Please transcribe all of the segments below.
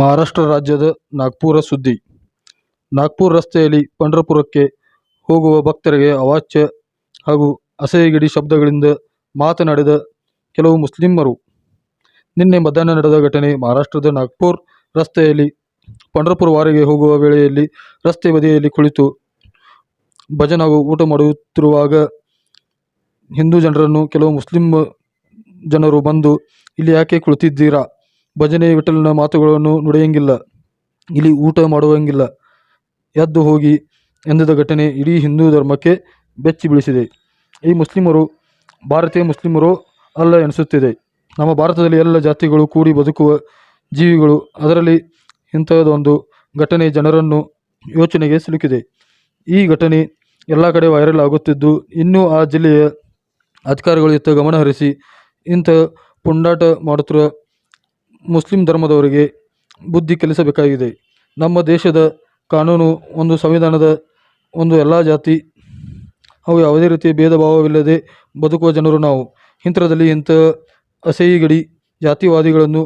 ಮಹಾರಾಷ್ಟ್ರ ರಾಜ್ಯದ ನಾಗ್ಪುರ ಸುದ್ದಿ ನಾಗ್ಪುರ ರಸ್ತೆಯಲ್ಲಿ ಪಂಡರಪುರಕ್ಕೆ ಹೋಗುವ ಭಕ್ತರಿಗೆ ಅವಾಚ್ಯ ಹಾಗೂ ಅಸಹ್ಯಗಿಡಿ ಶಬ್ದಗಳಿಂದ ಮಾತನಾಡಿದ ಕೆಲವು ಮುಸ್ಲಿಮರು ನಿನ್ನೆ ಮಧ್ಯಾಹ್ನ ನಡೆದ ಘಟನೆ ಮಹಾರಾಷ್ಟ್ರದ ನಾಗ್ಪುರ್ ರಸ್ತೆಯಲ್ಲಿ ಪಂಡರಪುರ ವಾರಿಗೆ ಹೋಗುವ ವೇಳೆಯಲ್ಲಿ ರಸ್ತೆ ಬದಿಯಲ್ಲಿ ಕುಳಿತು ಭಜನ ಹಾಗೂ ಊಟ ಮಾಡುತ್ತಿರುವಾಗ ಹಿಂದೂ ಜನರನ್ನು ಕೆಲವು ಮುಸ್ಲಿಂ ಜನರು ಬಂದು ಇಲ್ಲಿ ಯಾಕೆ ಕುಳಿತಿದ್ದೀರಾ ಭಜನೆ ವಿಠಲನ ಮಾತುಗಳನ್ನು ನುಡಿಯಂಗಿಲ್ಲ ಇಲ್ಲಿ ಊಟ ಮಾಡುವಂಗಿಲ್ಲ ಎದ್ದು ಹೋಗಿ ಎಂದದ ಘಟನೆ ಇಡೀ ಹಿಂದೂ ಧರ್ಮಕ್ಕೆ ಬೆಚ್ಚಿ ಬೀಳಿಸಿದೆ ಈ ಮುಸ್ಲಿಮರು ಭಾರತೀಯ ಮುಸ್ಲಿಮರು ಅಲ್ಲ ಎನಿಸುತ್ತಿದೆ ನಮ್ಮ ಭಾರತದಲ್ಲಿ ಎಲ್ಲ ಜಾತಿಗಳು ಕೂಡಿ ಬದುಕುವ ಜೀವಿಗಳು ಅದರಲ್ಲಿ ಇಂಥದ್ದೊಂದು ಘಟನೆ ಜನರನ್ನು ಯೋಚನೆಗೆ ಸಿಲುಕಿದೆ ಈ ಘಟನೆ ಎಲ್ಲ ಕಡೆ ವೈರಲ್ ಆಗುತ್ತಿದ್ದು ಇನ್ನೂ ಆ ಜಿಲ್ಲೆಯ ಅಧಿಕಾರಿಗಳು ಇತ್ತ ಗಮನಹರಿಸಿ ಇಂಥ ಪುಂಡಾಟ ಮಾಡುತ್ತಿರುವ ಮುಸ್ಲಿಂ ಧರ್ಮದವರಿಗೆ ಬುದ್ಧಿ ಕಲಿಸಬೇಕಾಗಿದೆ ನಮ್ಮ ದೇಶದ ಕಾನೂನು ಒಂದು ಸಂವಿಧಾನದ ಒಂದು ಎಲ್ಲ ಜಾತಿ ಅವು ಯಾವುದೇ ರೀತಿಯ ಭೇದ ಭಾವವಿಲ್ಲದೆ ಬದುಕುವ ಜನರು ನಾವು ಇಂಥದಲ್ಲಿ ಇಂಥ ಅಸಹಿ ಗಡಿ ಜಾತಿವಾದಿಗಳನ್ನು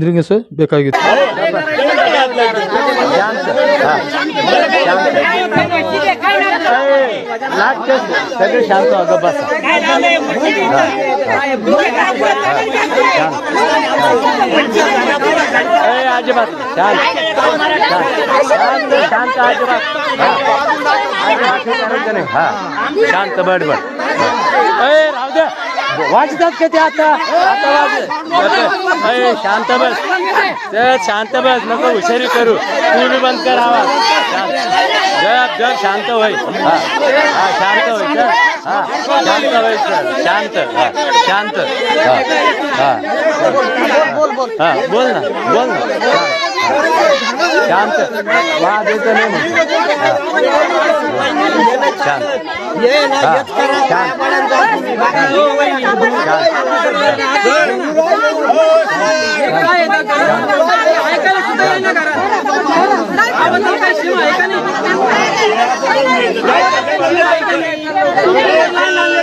ನಿರ್ಮಿಸಬೇಕಾಗಿತ್ತು अजिबात शांत शांत शांत अजिबात शांत बडबड अय राहू द्या वाजतात का ते आता आता वाज अय शांत बस शांत बस नको हुशारी करू पूल बंद कर आवाज जग जग शांत होय हा शांत होय शांत होय सर शांत शांत हा बोल ना बोल ना शांत वाद येतो नाही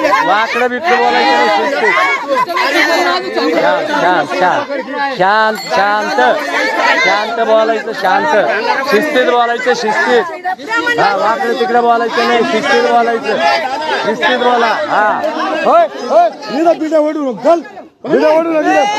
वाकडं बिकडं बोलायचं शांत शांत शांत शांत शांत बोलायचं शांत शिस्तीत बोलायचं शिस्तीत हा वाकडं तिकडं बोलायचं नाही शिस्तीत बोलायचं शिस्तीत बोला हा होय होय निरा बिजा वडू चल बिजा वडू बाजूला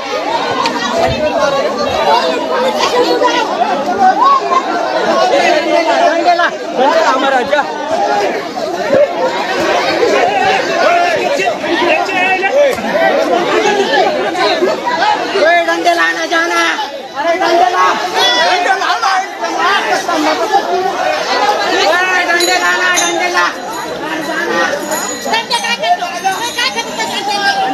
राजा